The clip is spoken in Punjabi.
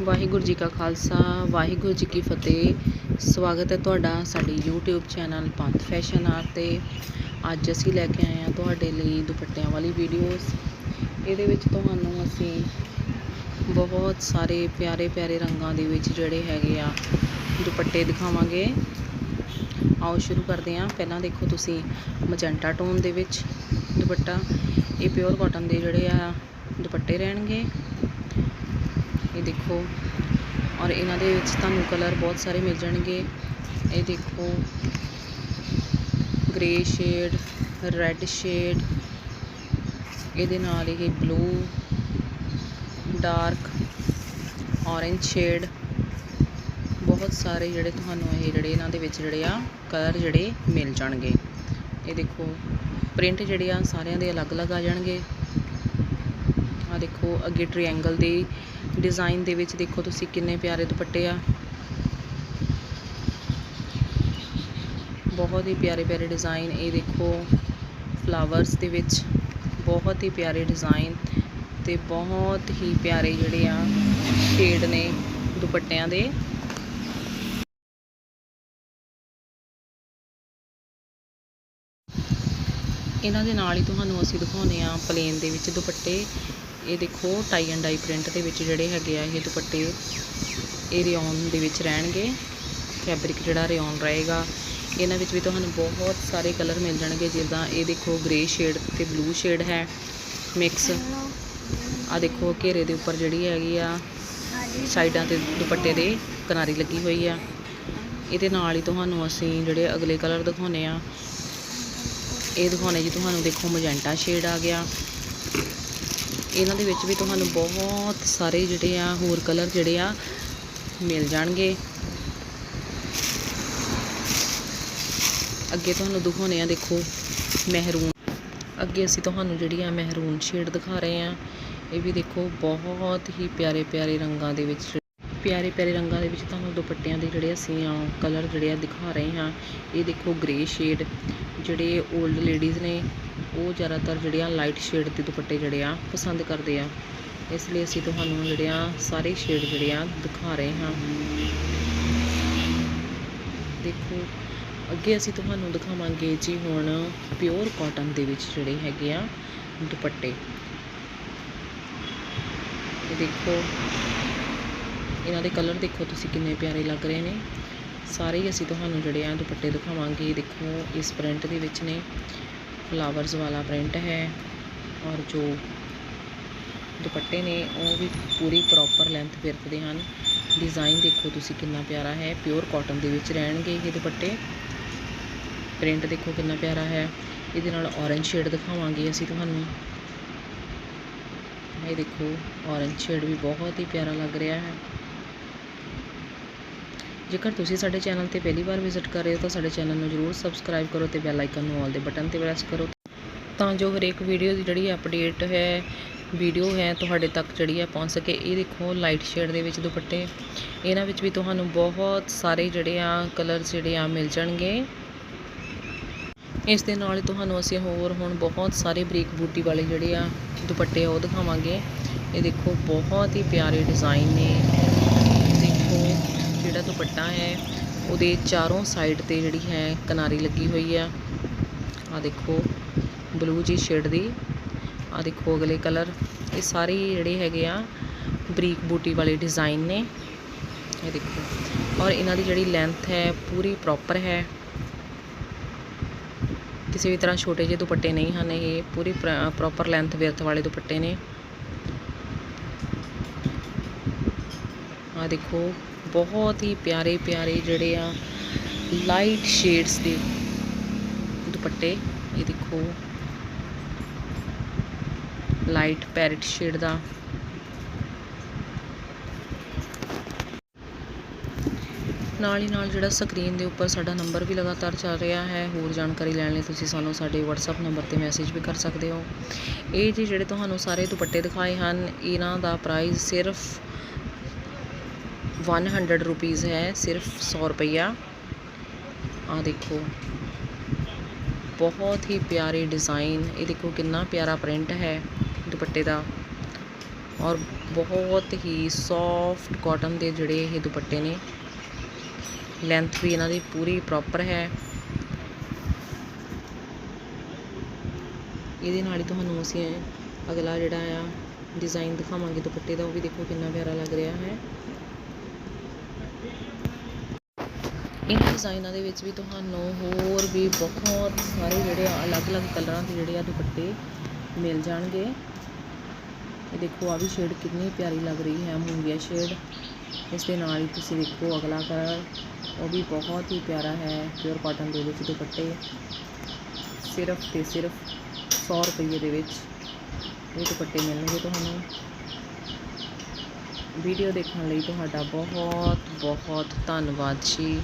ਵਾਹਿਗੁਰੂ ਜੀ ਕਾ ਖਾਲਸਾ, ਵਾਹਿਗੁਰੂ ਜੀ ਕੀ ਫਤਿਹ। ਸਵਾਗਤ ਹੈ ਤੁਹਾਡਾ ਸਾਡੇ YouTube channel Panth fashion R ਤੇ। ਅੱਜ ਅਸੀਂ ਲੈ ਕੇ ਆਏ ਹਾਂ ਤੁਹਾਡੇ ਲਈ ਦੁਪੱਟਿਆਂ ਵਾਲੀ ਵੀਡੀਓਜ਼ ਇਹਦੇ ਵਿੱਚ ਤੁਹਾਨੂੰ ਅਸੀਂ ਬਹੁਤ ਸਾਰੇ ਪਿਆਰੇ ਪਿਆਰੇ ਰੰਗਾਂ ਦੇ ਵਿੱਚ ਜਿਹੜੇ ਹੈਗੇ ਆ ਦੁਪੱਟੇ ਦਿਖਾਵਾਂਗੇ। ਆਓ ਸ਼ੁਰੂ ਕਰਦੇ ਹਾਂ। ਪਹਿਲਾਂ ਦੇਖੋ ਤੁਸੀਂ ਮਜੈਂਟਾ ਟੋਨ ਦੇ ਵਿੱਚ ਦੁਪੱਟਾ। ਇਹ ਪਿਓਰ ਕਾਟਨ ਦੇ ਜਿਹੜੇ ਆ ਦੁਪੱਟੇ ਰਹਿਣਗੇ। ਇਹ ਦੇਖੋ। ਔਰ ਇਹਨਾਂ ਦੇ ਵਿੱਚ ਤੁਹਾਨੂੰ ਕਲਰ ਬਹੁਤ ਸਾਰੇ ਮਿਲ ਜਾਣਗੇ। ਇਹ ਦੇਖੋ। ਗ੍ਰੇ ਸ਼ੇਡ ਰੈੱਡ ਸ਼ੇਡ ਇਹਦੇ ਨਾਲ ਇਹ ਬਲੂ ਡਾਰਕ ਔਰੇਂਜ ਸ਼ੇਡ ਬਹੁਤ ਸਾਰੇ ਜਿਹੜੇ ਤੁਹਾਨੂੰ ਇਹ ਜਿਹੜੇ ਇਹਨਾਂ ਦੇ ਵਿੱਚ ਜਿਹੜੇ ਆ ਕਲਰ ਜਿਹੜੇ ਮਿਲ ਜਾਣਗੇ। ਇਹ ਦੇਖੋ। ਪ੍ਰਿੰਟ ਜਿਹੜੇ ਆ ਸਾਰਿਆਂ ਦੇ ਅਲੱਗ-ਅਲੱਗ ਆ ਜਾਣਗੇ। ਆ ਦੇਖੋ, ਅੱਗੇ ਟ੍ਰਾਇੰਗਲ ਦੇ ਡਿਜ਼ਾਈਨ ਦੇ ਵਿੱਚ ਦੇਖੋ ਤੁਸੀਂ ਕਿੰਨੇ ਪਿਆਰੇ ਦੁਪੱਟੇ ਆ। ਬਹੁਤ ਹੀ ਪਿਆਰੇ ਪਿਆਰੇ ਡਿਜ਼ਾਈਨ ਇਹ ਦੇਖੋ ਫਲਾਵਰਸ ਦੇ ਵਿੱਚ ਬਹੁਤ ਹੀ ਪਿਆਰੇ ਡਿਜ਼ਾਈਨ ਤੇ ਬਹੁਤ ਹੀ ਪਿਆਰੇ ਜਿਹੜੇ ਆ ਸ਼ੇਡ ਨੇ ਦੁਪੱਟਿਆਂ ਦੇ। ਇਹਨਾਂ ਦੇ ਨਾਲ ਹੀ ਤੁਹਾਨੂੰ ਅਸੀਂ ਦਿਖਾਉਨੇ ਆ ਪਲੇਨ ਦੇ ਵਿੱਚ ਦੁਪੱਟੇ। ਇਹ ਦੇਖੋ ਟਾਈ ਐਂਡ ਡਾਈ ਪ੍ਰਿੰਟ ਦੇ ਵਿੱਚ ਜਿਹੜੇ ਹੈਗੇ ਆ, ਇਹ ਦੁਪੱਟੇ ਇਹ ਰਿਓਨ ਦੇ ਵਿੱਚ ਰਹਿਣਗੇ। ਫੈਬਰਿਕ ਜਿਹੜਾ ਰਿਓਨ ਰਹੇਗਾ। ਇਹਨਾਂ ਵਿੱਚ ਵੀ ਤੁਹਾਨੂੰ ਬਹੁਤ ਸਾਰੇ ਕਲਰ ਮਿਲ ਜਾਣਗੇ, ਜਿੱਦਾਂ ਇਹ ਦੇਖੋ ਗ੍ਰੇ ਸ਼ੇਡ ਤੇ ਬਲੂ ਸ਼ੇਡ ਹੈ ਮਿਕਸ ਆ ਦੇਖੋ, ਘੇਰੇ ਦੇ ਉੱਪਰ ਜਿਹੜੀ ਹੈਗੀ ਆ, ਸਾਈਡਾਂ ਤੇ ਦੁਪੱਟੇ ਦੇ ਕਿਨਾਰੀ ਲੱਗੀ ਹੋਈ ਆ। ਇਹਦੇ ਨਾਲ ਹੀ ਤੁਹਾਨੂੰ ਅਸੀਂ ਜਿਹੜੇ ਅਗਲੇ ਕਲਰ ਦਿਖਾਉਨੇ ਆ। ਇਹ ਦਿਖਾਉਣੇ ਜੀ, ਤੁਹਾਨੂੰ ਦੇਖੋ ਮਜੈਂਟਾ ਸ਼ੇਡ ਆ ਗਿਆ। ਇਹਨਾਂ ਦੇ ਵਿੱਚ ਵੀ ਤੁਹਾਨੂੰ ਬਹੁਤ ਸਾਰੇ ਜਿਹੜੇ ਆ, ਹੋਰ ਕਲਰ ਜਿਹੜੇ ਆ, ਮਿਲ ਜਾਣਗੇ। ਅੱਗੇ ਤੁਹਾਨੂੰ ਦਿਖਾਉਣੇ ਆ, ਦੇਖੋ, ਮਹਿਰੂਨ। ਅੱਗੇ ਅਸੀਂ ਤੁਹਾਨੂੰ ਜਿਹੜੀ ਆ ਮਹਿਰੂਨ ਸ਼ੇਡ ਦਿਖਾ ਰਹੇ ਆ। ਇਹ ਵੀ ਦੇਖੋ, ਬਹੁਤ ਹੀ ਪਿਆਰੇ ਪਿਆਰੇ ਰੰਗਾਂ ਦੇ ਵਿੱਚ ਪਿਆਰੇ ਪਿਆਰੇ ਰੰਗਾਂ ਦੇ ਵਿੱਚ ਤੁਹਾਨੂੰ ਦੁਪੱਟਿਆਂ ਦੇ ਜਿਹੜੇ ਅਸੀਂ ਆ ਕਲਰ ਜਿਹੜੇ ਆ ਦਿਖਾ ਰਹੇ ਹਾਂ ਇਹ ਦੇਖੋ ਗ੍ਰੇ ਸ਼ੇਡ ਜਿਹੜੇ 올ਡ ਲੇਡੀਜ਼ ਨੇ ਉਹ ਜ਼ਿਆਦਾਤਰ ਜਿਹੜੇ ਆ ਲਾਈਟ ਸ਼ੇਡ ਦੇ ਦੁਪੱਟੇ ਜਿਹੜੇ ਆ, ਪਸੰਦ ਕਰਦੇ ਆ। ਇਸ ਲਈ ਅਸੀਂ ਤੁਹਾਨੂੰ ਜਿਹੜੇ ਆ ਸਾਰੇ ਸ਼ੇਡ ਜਿਹੜੇ ਆ ਦਿਖਾ ਰਹੇ ਹਾਂ। ਦੇਖੋ, ਅੱਗੇ ਅਸੀਂ ਤੁਹਾਨੂੰ ਦਿਖਾਵਾਂਗੇ ਜੀ ਹੁਣ ਪਿਓਰ ਕਾਟਨ ਦੇ ਵਿੱਚ ਜਿਹੜੇ ਹੈਗੇ ਆ ਦੁਪੱਟੇ। ਇਹ ਦੇਖੋ, ਇਹਨਾਂ ਦੇ ਕਲਰ ਦੇਖੋ ਤੁਸੀਂ ਕਿੰਨੇ ਪਿਆਰੇ ਲੱਗ ਰਹੇ ਨੇ। ਸਾਰੇ ਹੀ ਅਸੀਂ ਤੁਹਾਨੂੰ ਜਿਹੜੇ ਆ ਦੁਪੱਟੇ ਦਿਖਾਵਾਂਗੇ। ਦੇਖੋ, ਇਸ ਪ੍ਰਿੰਟ ਦੇ ਵਿੱਚ ਨੇ। ਫਲਾਵਰਸ ਵਾਲਾ ਪ੍ਰਿੰਟ ਹੈ ਔਰ ਜੋ ਦੁਪੱਟੇ ਨੇ, ਉਹ ਵੀ ਪੂਰੀ ਪ੍ਰੋਪਰ ਲੈਂਥ ਫਿਰਦੇ ਹਨ। ਡਿਜ਼ਾਈਨ ਦੇਖੋ ਤੁਸੀਂ ਕਿੰਨਾ ਪਿਆਰਾ ਹੈ। ਪਿਓਰ ਕਾਟਨ ਦੇ ਵਿੱਚ ਰਹਿਣਗੇ ਇਹ ਦੁਪੱਟੇ। ਪ੍ਰਿੰਟ ਦੇਖੋ ਕਿੰਨਾ ਪਿਆਰਾ ਹੈ। ਇਹਦੇ ਨਾਲ ਔਰੰਜ ਸ਼ੇਡ ਦਿਖਾਵਾਂਗੇ ਅਸੀਂ ਤੁਹਾਨੂੰ। ਇਹ ਦੇਖੋ ਔਰੰਜ ਸ਼ੇਡ ਵੀ ਬਹੁਤ ਹੀ ਪਿਆਰਾ ਲੱਗ ਰਿਹਾ ਹੈ। ਜੇਕਰ ਤੁਸੀਂ ਸਾਡੇ ਚੈਨਲ ਤੇ ਪਹਿਲੀ ਵਾਰ ਵਿਜ਼ਿਟ ਕਰ ਰਹੇ ਹੋ ਤਾਂ ਸਾਡੇ ਚੈਨਲ ਨੂੰ ਜਰੂਰ ਸਬਸਕ੍ਰਾਈਬ ਕਰੋ ਤੇ ਬੈਲ ਆਈਕਨ ਨੂੰ ਆਲ ਦੇ ਬਟਨ ਤੇ ਪ੍ਰੈਸ ਕਰੋ। ਤਾਂ ਜੋ ਹਰੇਕ ਵੀਡੀਓ ਦੀ ਜਿਹੜੀ ਅਪਡੇਟ ਹੈ ਵੀਡੀਓ ਹੈ ਤੁਹਾਡੇ ਤੱਕ ਜਿਹੜੀ ਹੈ ਪਹੁੰਚ ਸਕੇ। ਇਹ ਦੇਖੋ ਲਾਈਟ ਸ਼ੇਡ ਦੇ ਵਿੱਚ ਦੁਪੱਟੇ। ਇਹਨਾਂ ਵਿੱਚ ਵੀ ਤੁਹਾਨੂੰ ਬਹੁਤ ਸਾਰੇ ਜਿਹੜੇ ਆ ਕਲਰਸ ਜਿਹੜੇ ਆ ਮਿਲ ਜਾਣਗੇ। ਇਸ ਦੇ ਨਾਲ ਹੀ ਤੁਹਾਨੂੰ ਅਸੀਂ ਹੋਰ ਹੁਣ ਬਹੁਤ ਸਾਰੇ ਬਰੀਕ ਬੂਟੀ ਵਾਲੇ ਜਿਹੜੇ ਆ ਦੁਪੱਟੇ ਆ ਉਹ ਦਿਖਾਵਾਂਗੇ। ਇਹ ਦੇਖੋ ਬਹੁਤ ਹੀ ਪਿਆਰੇ ਡਿਜ਼ਾਈਨ ਨੇ। ਦੇਖੋ। ਜਿਹੜਾ ਦੁਪੱਟਾ ਹੈ, ਉਹਦੇ ਚਾਰੋਂ ਸਾਈਡ ਤੇ ਜਿਹੜੀ ਹੈ ਕਿਨਾਰੀ ਲੱਗੀ ਹੋਈ ਆ ਆ ਦੇਖੋ ਬਲੂ ਜੀ ਸ਼ੇਡ ਦੀ। ਆ ਦੇਖੋ ਅਗਲੇ ਕਲਰ ਇਹ ਸਾਰੇ ਜਿਹੜੇ ਹੈਗੇ ਆ ਬਰੀਕ ਬੂਟੀ ਵਾਲੇ ਡਿਜ਼ਾਈਨ ਨੇ। ਇਹ ਦੇਖੋ। ਔਰ ਇਹਨਾਂ ਦੀ ਜਿਹੜੀ ਲੈਂਥ ਹੈ, ਪੂਰੀ ਪ੍ਰੋਪਰ ਹੈ। ਕਿਸੇ ਵੀ ਤਰ੍ਹਾਂ ਛੋਟੇ ਜਿਹੇ ਦੁਪੱਟੇ ਨਹੀਂ ਹਨ ਇਹ। ਪੂਰੀ ਪ੍ਰੋਪਰ ਲੈਂਥ ਵਿਰਥ ਵਾਲੇ ਦੁਪੱਟੇ ਨੇ। ਆ ਦੇਖੋ। ਬਹੁਤ ਹੀ ਪਿਆਰੇ ਪਿਆਰੇ ਜਿਹੜੇ ਆ ਲਾਈਟ ਸ਼ੇਡਸ ਦੇ ਦੁਪੱਟੇ। ਇਹ ਦੇਖੋ। ਲਾਈਟ ਪੈਰਟ ਸ਼ੇਡ ਦਾ। ਨਾਲ ਹੀ ਨਾਲ ਜਿਹੜਾ ਸਕਰੀਨ ਦੇ ਉੱਪਰ ਸਾਡਾ ਨੰਬਰ ਵੀ ਲਗਾਤਾਰ ਚੱਲ ਰਿਹਾ ਹੈ, ਹੋਰ ਜਾਣਕਾਰੀ ਲੈਣ ਲਈ ਤੁਸੀਂ ਸਾਨੂੰ ਸਾਡੇ WhatsApp ਨੰਬਰ ਤੇ ਮੈਸੇਜ ਵੀ ਕਰ ਸਕਦੇ ਹੋ। ਇਹ ਜੀ ਜਿਹੜੇ ਤੁਹਾਨੂੰ ਸਾਰੇ ਦੁਪੱਟੇ ਦਿਖਾਏ ਹਨ, ਇਹਨਾਂ ਦਾ ਪ੍ਰਾਈਸ ਸਿਰਫ 100 ਰੁਪੀਸ ਹੈ ਸਿਰਫ 100 ਰੁਪਈਆ ਆ ਦੇਖੋ ਬਹੁਤ ਹੀ ਪਿਆਰੇ ਡਿਜ਼ਾਈਨ ਇਹ ਦੇਖੋ ਕਿੰਨਾ ਪਿਆਰਾ ਪ੍ਰਿੰਟ ਹੈ ਦੁਪੱਟੇ ਦਾ ਔਰ ਬਹੁਤ ਹੀ ਸੌਫਟ ਕਾਟਨ ਦੇ ਜਿਹੜੇ ਇਹ ਦੁਪੱਟੇ ਨੇ ਲੈਂਥ ਵੀ ਇਹਨਾਂ ਦੀ ਪੂਰੀ ਪ੍ਰੋਪਰ ਹੈ ਇਹਦੇ ਨਾਲ ਹੀ ਤੁਹਾਨੂੰ ਅਸੀਂ ਅਗਲਾ ਜਿਹੜਾ ਆ ਡਿਜ਼ਾਈਨ ਦਿਖਾਵਾਂਗੇ ਦੁਪੱਟੇ ਦਾ ਉਹ ਵੀ ਦੇਖੋ ਕਿੰਨਾ ਪਿਆਰਾ ਲੱਗ ਰਿਹਾ ਹੈ ਇਹਨਾਂ ਡਿਜ਼ਾਈਨਾਂ ਦੇ ਵਿੱਚ ਵੀ ਤੁਹਾਨੂੰ ਹੋਰ ਵੀ ਬਹੁਤ ਸਾਰੇ ਜਿਹੜੇ ਆ, ਅਲੱਗ-ਅਲੱਗ ਕਲਰਾਂ ਦੇ ਜਿਹੜੇ ਆ ਦੁਪੱਟੇ ਮਿਲ ਜਾਣਗੇ। ਇਹ ਦੇਖੋ ਆ ਵੀ ਸ਼ੇਡ ਕਿੰਨੀ ਪਿਆਰੀ ਲੱਗ ਰਹੀ ਹੈ, ਮੂੰਗੀਆ ਸ਼ੇਡ ਇਸ ਦੇ ਨਾਲ ਹੀ ਤੁਸੀਂ ਦੇਖੋ, ਅਗਲਾ ਕਲਰ ਉਹ ਵੀ ਬਹੁਤ ਹੀ ਪਿਆਰਾ ਹੈ ਪਿਓਰ ਕਾਟਨ ਦੇ ਵਿੱਚ ਦੁਪੱਟੇ। ਸਿਰਫ ਤੇ ਸਿਰਫ 100 ਰੁਪਏ ਦੇ ਵਿੱਚ ਇਹ ਦੁਪੱਟੇ ਮਿਲਣਗੇ ਤੁਹਾਨੂੰ। ਵੀਡੀਓ ਦੇਖਣ ਲਈ ਤੁਹਾਡਾ ਬਹੁਤ ਬਹੁਤ ਧੰਨਵਾਦ ਜੀ।